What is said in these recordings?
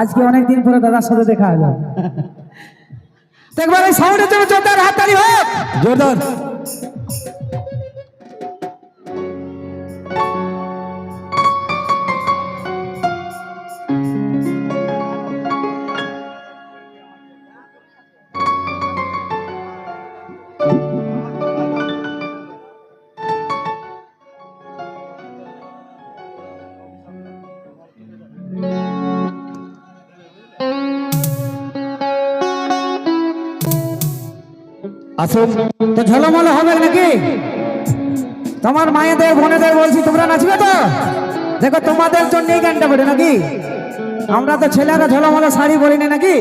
আজকে অনেক দিন পরে দাদার সাথে দেখা হলো। দেখবার এই সাউন্ডের জন্য জোরদার হাততালি হোক। জোরদার। আসুন তো ঝলমল হবে নাকি তোমার মায়েদের বোনেদের বলছি তোমরা নাচবে তো দেখো তোমাদের জন্য এই গানটা পড়ে নাকি আমরা তো ছেলেরা ঝলমল শাড়ি পরি না নাকি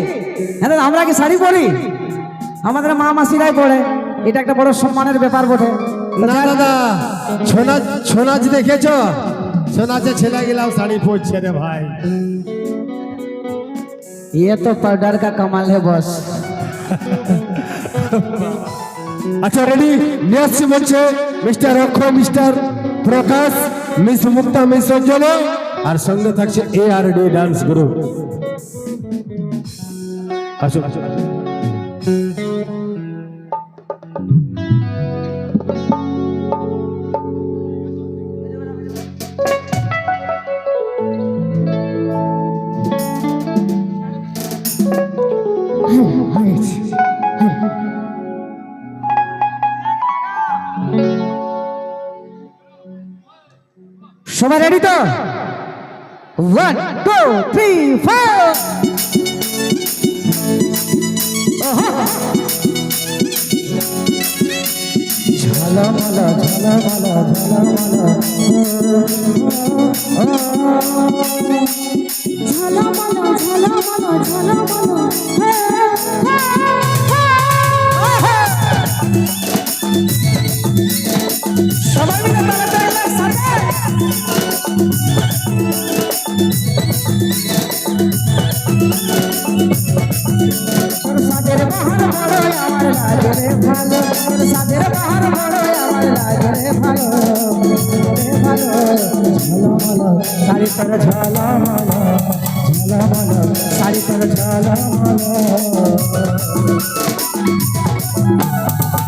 হ্যাঁ দাদা, আমরা কি শাড়ি পরি আমাদের মা মাসিরাই পড়ে এটা একটা বড় সম্মানের ব্যাপার বটে না দাদা ছোনা ছোনাচ দেখেছ ছোনাচে ছেলে গেলাম শাড়ি পরছে রে ভাই ये तो पाउडर का कमाल है बस আচ্ছা রেডি নিয়ে আসছি বলছে mister Aksha mister Prakash miss Mukta miss Anjana আর সঙ্গে থাকছে A R D dance group আসুন। সবাই রেডি তো ওয়ান টু থ্রি ফোর ঝলমল ঝলমল ঝলমল ঝলমল ঝলমল ঝলমল লাগে রে ভালো রে ভালো ঝলমল শাড়ি তোর ঝলমল ঝলমল শাড়ি তোর ঝলমল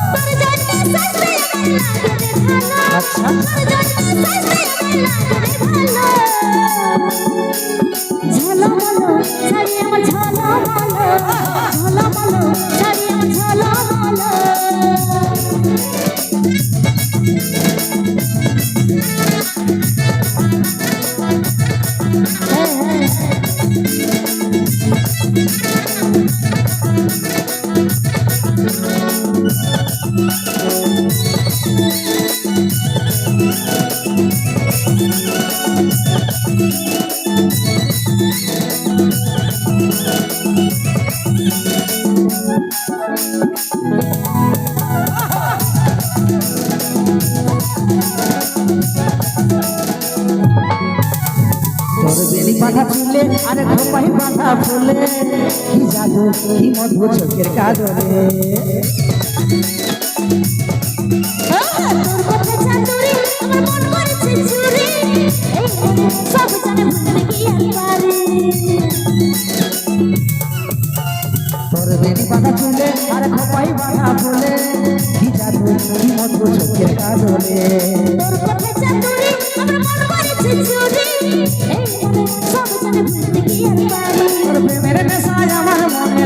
তোর জন্য সস্তে আমার তোর ফুলে আরে খোপাই পাঠা ফুলে। কি জাদু কি মধু চোখের কাজলে। তোর বেলি পাঠা ফুলে আরে খোপাই পাঠা ফুলে কি জাদু চোখের কাজলে। তোর প্রেমের নেশায় আমার মনে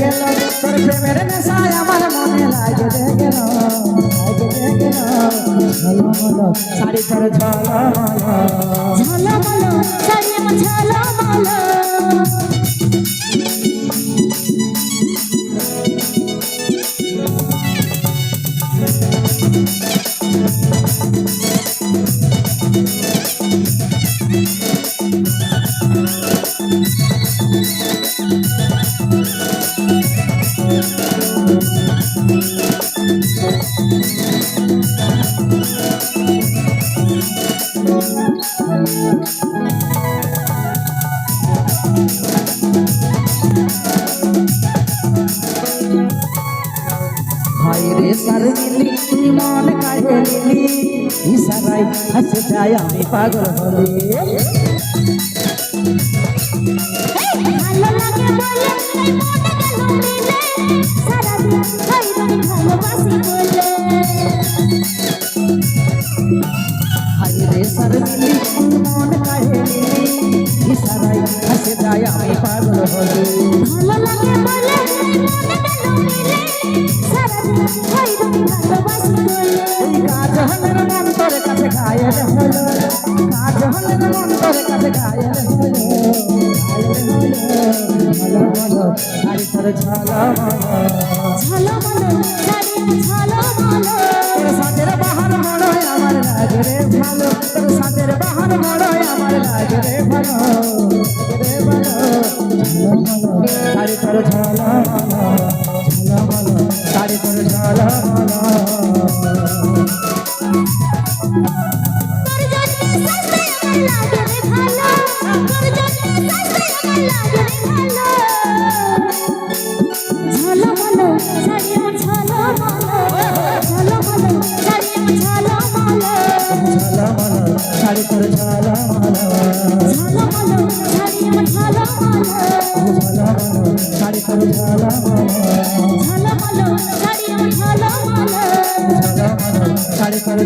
গেল তোর প্রেমের নেশায় আমার মনে গেল ঝলমল শাড়ি তোর ঝলমল। ঝলমল শাড়ি আমার ঝলমল। হায় রে প্রেসার দিলি মন কাজে নিলি ইশারায় হাসে যায় আমি পাগল হলে মন কাহে ইশারায় হাসে যায় আমি পাগল হলে Hey, don't শাড়ি করে ঝালা মালা শাড়ি করে ঝালা মালা শাড়ি করে